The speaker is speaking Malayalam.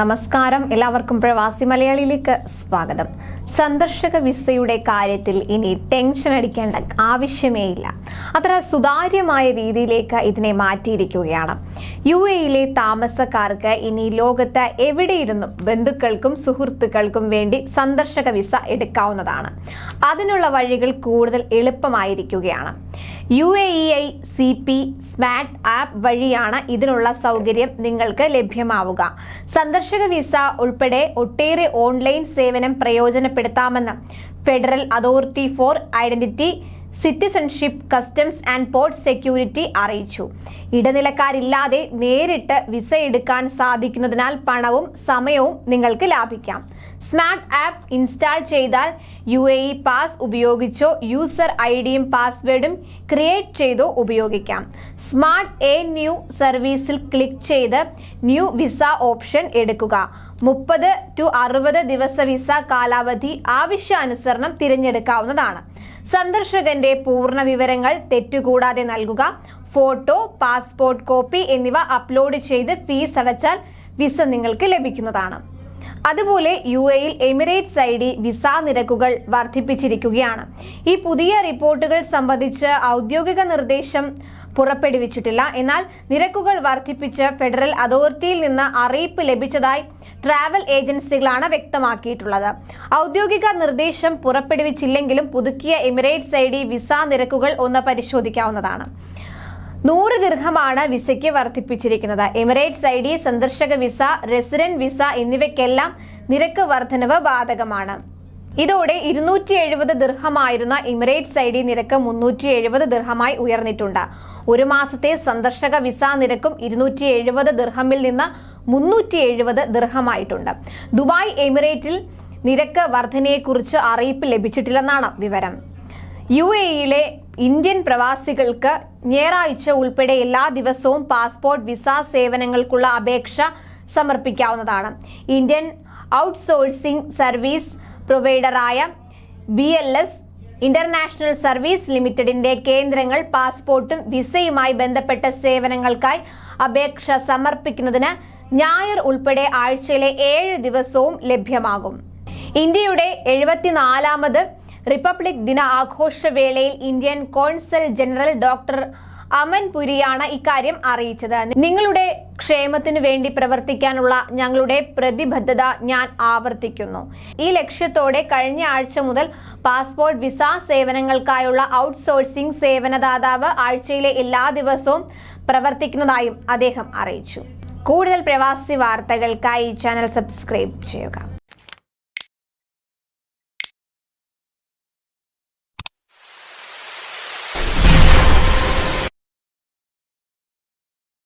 നമസ്കാരം. എല്ലാവർക്കും പ്രവാസി മലയാളിയിലേക്ക് സ്വാഗതം. സന്ദർശക വിസയുടെ കാര്യത്തിൽ ഇനി ടെൻഷൻ അടിക്കേണ്ട ആവശ്യമേ ഇല്ല. അത്ര സുതാര്യമായ രീതിയിലേക്ക് ഇതിനെ മാറ്റിയിരിക്കുകയാണ്. യു എയിലെ താമസക്കാർക്ക് ഇനി ലോകത്ത് എവിടെയിരുന്നും ബന്ധുക്കൾക്കും സുഹൃത്തുക്കൾക്കും വേണ്ടി സന്ദർശക വിസ എടുക്കാവുന്നതാണ്. അതിനുള്ള വഴികൾ കൂടുതൽ എളുപ്പമായിരിക്കുകയാണ്. U A E I C P smart app വഴിയാണ് ഇതിനുള്ള സൗകര്യം നിങ്ങൾക്ക് ലഭ്യമാവുക. സന്ദർശക വിസ ഉൾപ്പെടെ ഒട്ടേറെ ഓൺലൈൻ സേവനം പ്രയോജനപ്പെടുത്താമെന്ന് Federal Authority for Identity Citizenship Customs and Port Security അറിയിച്ചു. ഇടനിലക്കാരില്ലാതെ നേരിട്ട് വിസ എടുക്കാൻ സാധിക്കുന്നതിനാൽ പണവും സമയവും നിങ്ങൾക്ക് ലാഭിക്കാം. സ്മാർട്ട് ആപ്പ് ഇൻസ്റ്റാൾ ചെയ്താൽ യു എ ഇ പാസ് ഉപയോഗിച്ചോ യൂസർ ഐ ഡിയും പാസ്വേഡും ക്രിയേറ്റ് ചെയ്തോ ഉപയോഗിക്കാം. സ്മാർട്ട് എ ന്യൂ സർവീസിൽ ക്ലിക്ക് ചെയ്ത് ന്യൂ വിസ ഓപ്ഷൻ എടുക്കുക. മുപ്പത് ടു അറുപത് ദിവസ വിസ കാലാവധി ആവശ്യാനുസരണം തിരഞ്ഞെടുക്കാവുന്നതാണ്. സന്ദർശകന്റെ പൂർണ വിവരങ്ങൾ തെറ്റുകൂടാതെ നൽകുക. ഫോട്ടോ പാസ്പോർട്ട് കോപ്പി എന്നിവ അപ്ലോഡ് ചെയ്ത് ഫീസ് അടച്ചാൽ വിസ നിങ്ങൾക്ക് ലഭിക്കുന്നതാണ്. അതുപോലെ യു എയിൽ എമിറേറ്റ്സ് ഐ ഡി വിസ നിരക്കുകൾ വർദ്ധിപ്പിച്ചിരിക്കുകയാണ്. ഈ പുതിയ റിപ്പോർട്ടുകൾ സംബന്ധിച്ച് ഔദ്യോഗിക നിർദ്ദേശം പുറപ്പെടുവിച്ചിട്ടില്ല. എന്നാൽ നിരക്കുകൾ വർദ്ധിപ്പിച്ച് ഫെഡറൽ അതോറിറ്റിയിൽ നിന്ന് അറിയിപ്പ് ലഭിച്ചതായി ട്രാവൽ ഏജൻസികളാണ് വ്യക്തമാക്കിയിട്ടുള്ളത്. ഔദ്യോഗിക നിർദ്ദേശം പുറപ്പെടുവിച്ചില്ലെങ്കിലും പുതുക്കിയ എമിറേറ്റ്സ് ഐ ഡി വിസ നിരക്കുകൾ ഒന്ന് പരിശോധിക്കാവുന്നതാണ്. നൂറ് ദീർഘമാണ് വിസയ്ക്ക് വർദ്ധിപ്പിച്ചിരിക്കുന്നത്. എമിറേറ്റ്സ് ഐ ഡി സന്ദർശക വിസ റെസിഡന്റ് വിസ എന്നിവയ്ക്കെല്ലാം നിരക്ക് വർധനവ് ബാധകമാണ്. ഇതോടെ ഇരുന്നൂറ്റി എഴുപത് ദീർഘമായിരുന്ന എമിറേറ്റ്സ് ഐ ഡി നിരക്ക് മുന്നൂറ്റി എഴുപത് ദീർഘമായി ഉയർന്നിട്ടുണ്ട്. ഒരു മാസത്തെ സന്ദർശക വിസ നിരക്കും ഇരുന്നൂറ്റി എഴുപത് ദീർഘമിൽ നിന്ന് മുന്നൂറ്റി എഴുപത് ദീർഘമായിട്ടുണ്ട്. ദുബായ് എമിറേറ്റിൽ നിരക്ക് വർധനയെക്കുറിച്ച് അറിയിപ്പ് ലഭിച്ചിട്ടില്ലെന്നാണ് വിവരം. യു എയിലെ ഇന്ത്യൻ പ്രവാസികൾക്ക് ഞായറാഴ്ച ഉൾപ്പെടെ എല്ലാ ദിവസവും പാസ്പോർട്ട് വിസ സേവനങ്ങൾക്കുള്ള അപേക്ഷ സമർപ്പിക്കാവുന്നതാണ്. Indian outsourcing service പ്രൊവൈഡറായ B L S international service ലിമിറ്റഡിന്റെ കേന്ദ്രങ്ങൾ പാസ്പോർട്ടും വിസയുമായി ബന്ധപ്പെട്ട സേവനങ്ങൾക്കായി അപേക്ഷ സമർപ്പിക്കുന്നതിന് ഞായർ ഉൾപ്പെടെ ആഴ്ചയിലെ ഏഴ് ദിവസവും ലഭ്യമാകും. ഇന്ത്യയുടെ എഴുപത്തിനാലാമത് റിപ്പബ്ലിക് ദിന ആഘോഷവേളയിൽ Indian consul general doctor Aman പുരിയാണ് ഇക്കാര്യം അറിയിച്ചത്. നിങ്ങളുടെ ക്ഷേമത്തിനു വേണ്ടി പ്രവർത്തിക്കാനുള്ള ഞങ്ങളുടെ പ്രതിബദ്ധത ഞാൻ ആവർത്തിക്കുന്നു. ഈ ലക്ഷ്യത്തോടെ കഴിഞ്ഞ ആഴ്ച മുതൽ പാസ്പോർട്ട് വിസ സേവനങ്ങൾക്കായുള്ള ഔട്ട്സോഴ്സിംഗ് സേവനദാതാവ് ആഴ്ചയിലെ എല്ലാ ദിവസവും പ്രവർത്തിക്കുന്നതായും അദ്ദേഹം അറിയിച്ചു. കൂടുതൽ പ്രവാസി വാർത്തകൾക്കായി ചാനൽ സബ്സ്ക്രൈബ് ചെയ്യുക.